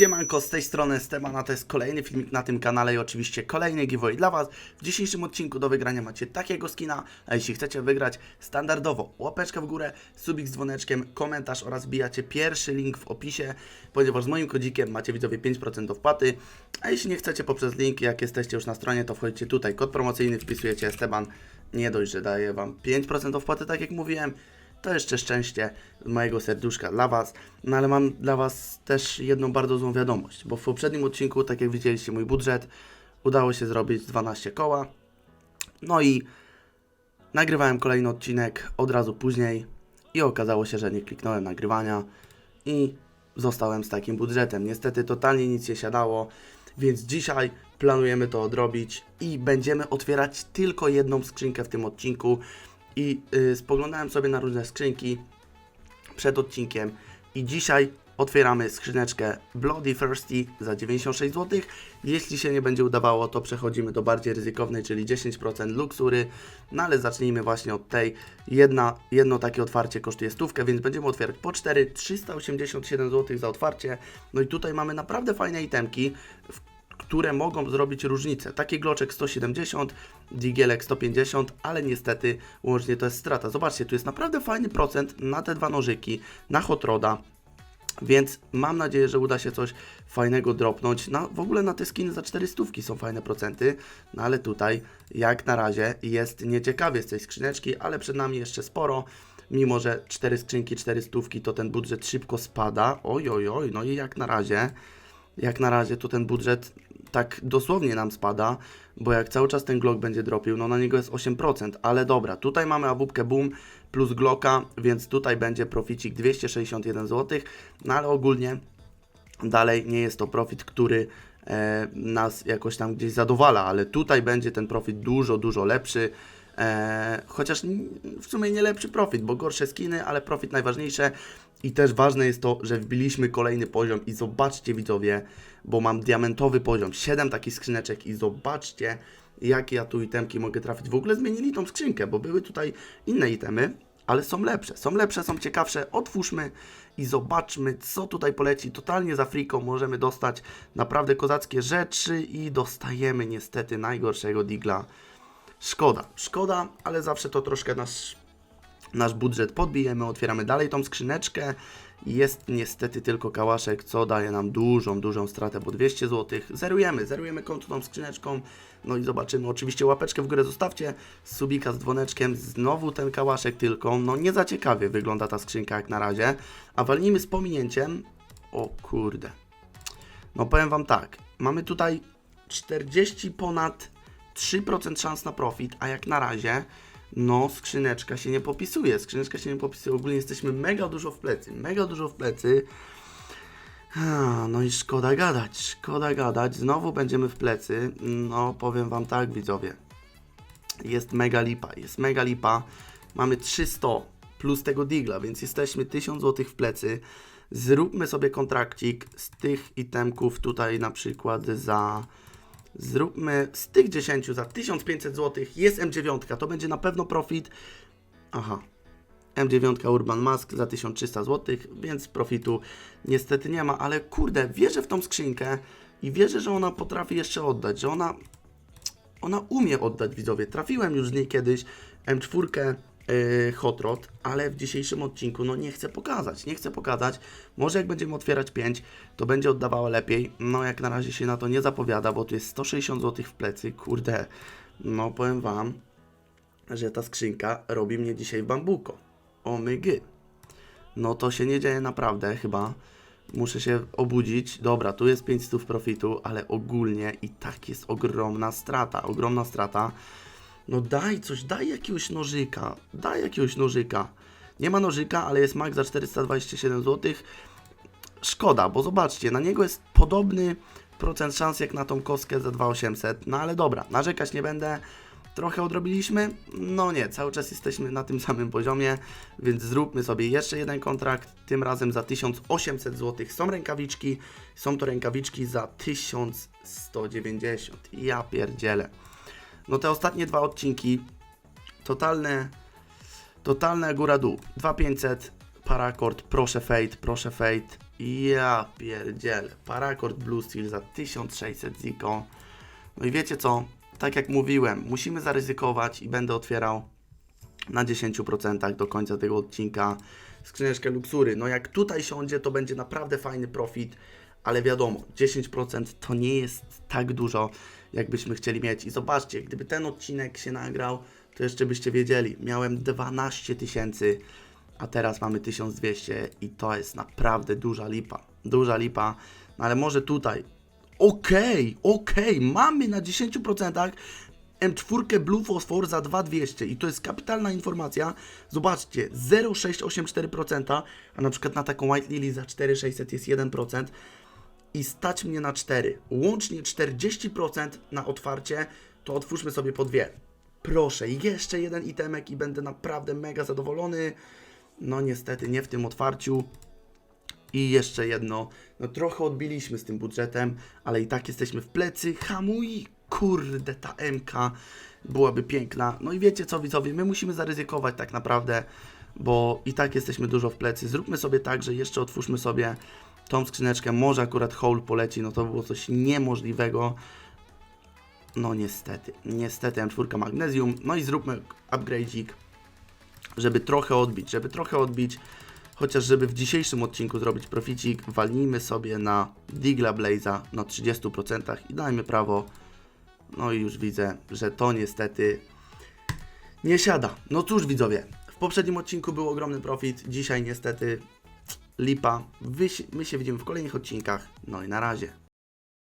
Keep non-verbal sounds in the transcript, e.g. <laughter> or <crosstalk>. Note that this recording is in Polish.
Siemanko, z tej strony Stefana, to jest kolejny filmik na tym kanale i oczywiście kolejny giveaway dla Was. W dzisiejszym odcinku do wygrania macie takiego skina, a jeśli chcecie wygrać standardowo łapeczka w górę, subik z dzwoneczkiem, komentarz oraz wbijacie pierwszy link w opisie, ponieważ z moim kodzikiem macie widzowie 5% do wpłaty, a jeśli nie chcecie poprzez link, jak jesteście już na stronie, to wchodzicie tutaj, kod promocyjny wpisujecie Esteban, nie dość, że daje Wam 5% do wpłaty, tak jak mówiłem, to jeszcze szczęście mojego serduszka dla Was. No ale mam dla Was też jedną bardzo złą wiadomość, bo w poprzednim odcinku, tak jak widzieliście mój budżet, udało się zrobić 12 koła. No i nagrywałem kolejny odcinek od razu później i okazało się, że nie kliknąłem nagrywania i zostałem z takim budżetem. Niestety totalnie nic się siadało, więc dzisiaj planujemy to odrobić i będziemy otwierać tylko jedną skrzynkę w tym odcinku i y, spoglądałem sobie na różne skrzynki przed odcinkiem i dzisiaj otwieramy skrzyneczkę Bloody Thirsty za 96 zł. Jeśli się nie będzie udawało, to przechodzimy do bardziej ryzykownej, czyli 10% luksury. No ale zacznijmy właśnie od tej. Jedna, jedno takie otwarcie kosztuje stówkę, więc będziemy otwierać po 4, 387 zł za otwarcie. No i tutaj mamy naprawdę fajne itemki, w które mogą zrobić różnicę. Taki gloczek 170, digielek 150, ale niestety łącznie to jest strata. Zobaczcie, tu jest naprawdę fajny procent na te dwa nożyki, na hot roda. Więc mam nadzieję, że uda się coś fajnego dropnąć. Na, w ogóle na te skiny za 400 są fajne procenty, no ale tutaj jak na razie jest nieciekawie z tej skrzyneczki, ale przed nami jeszcze sporo. Mimo, że 4 skrzynki, 400 to ten budżet szybko spada. Oj, oj, oj, no i jak na razie, jak na razie to ten budżet tak dosłownie nam spada, bo jak cały czas ten Glock będzie dropił, no na niego jest 8%, ale dobra, tutaj mamy awupkę Boom plus Glocka, więc tutaj będzie proficik 261 zł, no ale ogólnie dalej nie jest to profit, który e, nas jakoś tam gdzieś zadowala, ale tutaj będzie ten profit dużo, dużo lepszy. E, chociaż w sumie nie lepszy profit, bo gorsze skiny, ale profit najważniejsze. I też ważne jest to, że wbiliśmy kolejny poziom i zobaczcie widzowie, bo mam diamentowy poziom, 7 takich skrzyneczek i zobaczcie, jakie ja tu itemki mogę trafić. W ogóle zmienili tą skrzynkę, bo były tutaj inne itemy, ale są lepsze, są lepsze, są ciekawsze. Otwórzmy i zobaczmy, co tutaj poleci. Totalnie za friką możemy dostać naprawdę kozackie rzeczy i dostajemy niestety najgorszego digla. Szkoda, szkoda, ale zawsze to troszkę nasz, nasz budżet podbijemy, otwieramy dalej tą skrzyneczkę. Jest niestety tylko kałaszek, co daje nam dużą, dużą stratę, bo 200 zł. Zerujemy, zerujemy konto tą skrzyneczką, no i zobaczymy. Oczywiście łapeczkę w górę zostawcie, subika z dzwoneczkiem, znowu ten kałaszek tylko. No nie za ciekawie wygląda ta skrzynka jak na razie, a walnijmy z pominięciem. O kurde. No powiem Wam tak, mamy tutaj 40 ponad 3% szans na profit, a jak na razie, no skrzyneczka się nie popisuje, skrzyneczka się nie popisuje, ogólnie jesteśmy mega dużo w plecy, mega dużo w plecy. No i szkoda gadać, szkoda gadać, znowu będziemy w plecy, no powiem Wam tak widzowie, jest mega lipa, jest mega lipa, mamy 300 plus tego digla, więc jesteśmy 1000 zł w plecy, zróbmy sobie kontrakcik z tych itemków tutaj na przykład za Zróbmy z tych 10 za 1500 zł. Jest M9, to będzie na pewno profit. Aha. M9 Urban Mask za 1300 zł, więc profitu niestety nie ma, ale kurde, wierzę w tą skrzynkę i wierzę, że ona potrafi jeszcze oddać, że ona ona umie oddać widzowie. Trafiłem już z niej kiedyś M4 yy, Hot Rod, ale w dzisiejszym odcinku no nie chcę pokazać, nie chcę pokazać. Może jak będziemy otwierać 5, to będzie oddawała lepiej. No jak na razie się na to nie zapowiada, bo tu jest 160 zł w plecy. Kurde, no powiem Wam, że ta skrzynka robi mnie dzisiaj bambuko. O mygy. No to się nie dzieje naprawdę chyba. Muszę się obudzić. Dobra, tu jest 500 profitu, ale ogólnie i tak jest ogromna strata. Ogromna strata. No daj coś, daj jakiegoś nożyka. Daj jakiegoś nożyka. Nie ma nożyka, ale jest max za 427 zł. Szkoda, bo zobaczcie, na niego jest podobny procent szans jak na tą kostkę za 2800. No ale dobra, narzekać nie będę. Trochę odrobiliśmy? No nie, cały czas jesteśmy na tym <laughs> samym poziomie, więc zróbmy sobie jeszcze jeden kontrakt, tym razem za 1800 zł. Są rękawiczki, są to rękawiczki za 1190. Ja pierdzielę. No te ostatnie dwa odcinki, totalne, totalne góra dół. 2500, parakord, proszę fade, proszę fade. Ja pierdzielę. Parakord Blue Steel za 1600 ziko. No i wiecie co? Tak jak mówiłem, musimy zaryzykować i będę otwierał na 10% do końca tego odcinka skrzyneczkę luksury. No jak tutaj siądzie, to będzie naprawdę fajny profit, ale wiadomo, 10% to nie jest tak dużo, jakbyśmy chcieli mieć. I zobaczcie, gdyby ten odcinek się nagrał, to jeszcze byście wiedzieli, miałem 12 tysięcy, a teraz mamy 1200 i to jest naprawdę duża lipa. Duża lipa, no ale może tutaj Okej, okej, mamy na 10% M4 Blue Phosphor za 2200 i to jest kapitalna informacja. Zobaczcie, 0,684%, a na przykład na taką White Lily za 4600 jest 1% i stać mnie na 4. Łącznie 40% na otwarcie, to otwórzmy sobie po dwie. Proszę, jeszcze jeden itemek i będę naprawdę mega zadowolony. No niestety nie w tym otwarciu. I jeszcze jedno, no trochę odbiliśmy z tym budżetem, ale i tak jesteśmy w plecy. Hamuj, kurde, ta MK byłaby piękna. No i wiecie co, widzowie, my musimy zaryzykować tak naprawdę, bo i tak jesteśmy dużo w plecy. Zróbmy sobie tak, że jeszcze otwórzmy sobie tą skrzyneczkę. Może akurat Hole poleci, no to było coś niemożliwego. No niestety, niestety M4 Magnesium. No i zróbmy upgrade'ik, żeby trochę odbić, żeby trochę odbić. Chociaż żeby w dzisiejszym odcinku zrobić proficik, walnijmy sobie na Digla Blaze'a na 30% i dajmy prawo. No i już widzę, że to niestety nie siada. No cóż widzowie, w poprzednim odcinku był ogromny profit, dzisiaj niestety lipa. Wy, my się widzimy w kolejnych odcinkach. No i na razie.